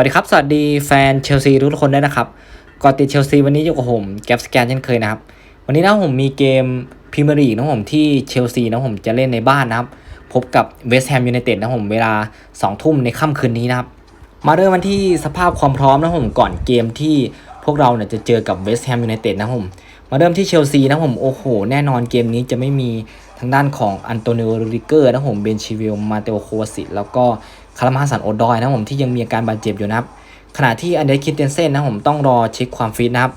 วัสดีครับ สวัสดีแฟนเชลซีทุกคนด้วยนะครับก่อนติดเชลซีวันนี้อยู่กับผมแกปสแกนเช่นเคยนะครับ วันนี้นะผมมีเกมพรีเมียร์ลีกนะผมที่เชลซีนะผมจะเล่นในบ้านนะครับ พบกับเวสต์แฮมยูไนเต็ดนะผมเวลา 2 ทุ่มในค่ำคืนนี้นะครับ มาเริ่มกันที่สภาพความพร้อมนะผมก่อนเกมที่พวกเราเนี่ยจะเจอกับเวสต์แฮมยูไนเต็ดนะผมมาเริ่มที่เชลซีนะผมโอ้โห แน่นอนเกมนี้จะไม่มี ทางด้านของอันโตนิโอรูดิเกอร์นะผมเบนชิวิลมาเตโอโควาสิแล้วก็คารามาฮัสสันโอดอยนะผมที่ยังมีอาการบาดเจ็บอยู่นะครับขณะที่อันเดรคิเตนเซนนะผมต้องรอเช็คความฟิตนะครับ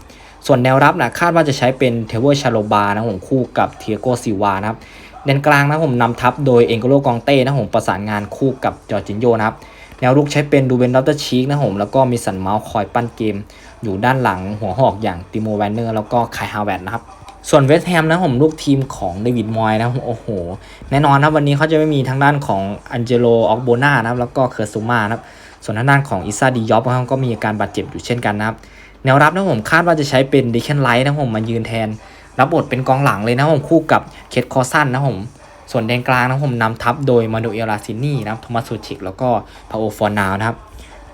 ส่วนแนวรับนะคาดว่าจะใช้เป็นเทเวอร์ชาโลบานะผมคู่กับเทียโกซิวานะครับแดนกลางนะผมนำทัพโดยเอ็นโกโลกองเต้นะผมประสานงานคู่กับจอร์จินโยนะครับแนวรุกใช้เป็นดูเบนดอตเตอร์ชีกนะผมแล้วก็มีสันเมาส์คอยปั้นเกม อยู่ด้านหลังหัวหอกอย่างติโมแวนเนอร์แล้วก็ไคฮาวเวตนะครับ ส่วนเวสต์แฮมนะผมลูกทีมของเดวิดมอยนะผมโอ้โห แน่นอนนะวันนี้เขาจะไม่มีทางด้านของอันเจโลออกโบนานะครับแล้วก็เคอร์ซูมานะครับส่วนทางด้านของอิซาดิยอฟนะครับก็มีอาการบาดเจ็บอยู่เช่นกันนะครับแนวรับนะผมคาดว่าจะใช้เป็นดิเคนไลท์นะผมมายืนแทน รับบทเป็นกองหลังเลยนะผมคู่กับเคทคอสันนะผมส่วนแดนกลางนะผมนำทัพโดยมาโดเอลลาซินี่นะครับโทมัสซูชิกแล้วก็พาโอฟอร์นาวนะครับ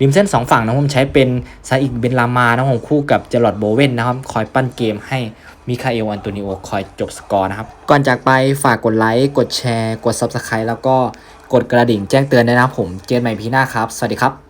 ริมเส้น 2 ฝั่งนะผมใช้เป็นซาอิกเบนลามานะผมคู่กับเจลอดโบเวนนะครับ คอยปั้นเกมให้มิคาเอลอันโตนิโอคอยจบสกอร์นะครับ ก่อนจากไปฝากกดไลค์กดแชร์ กด Subscribe แล้วก็กดกระดิ่งแจ้งเตือนด้วยนะครับผม เจอกันใหม่พีหน้าครับ สวัสดีครับ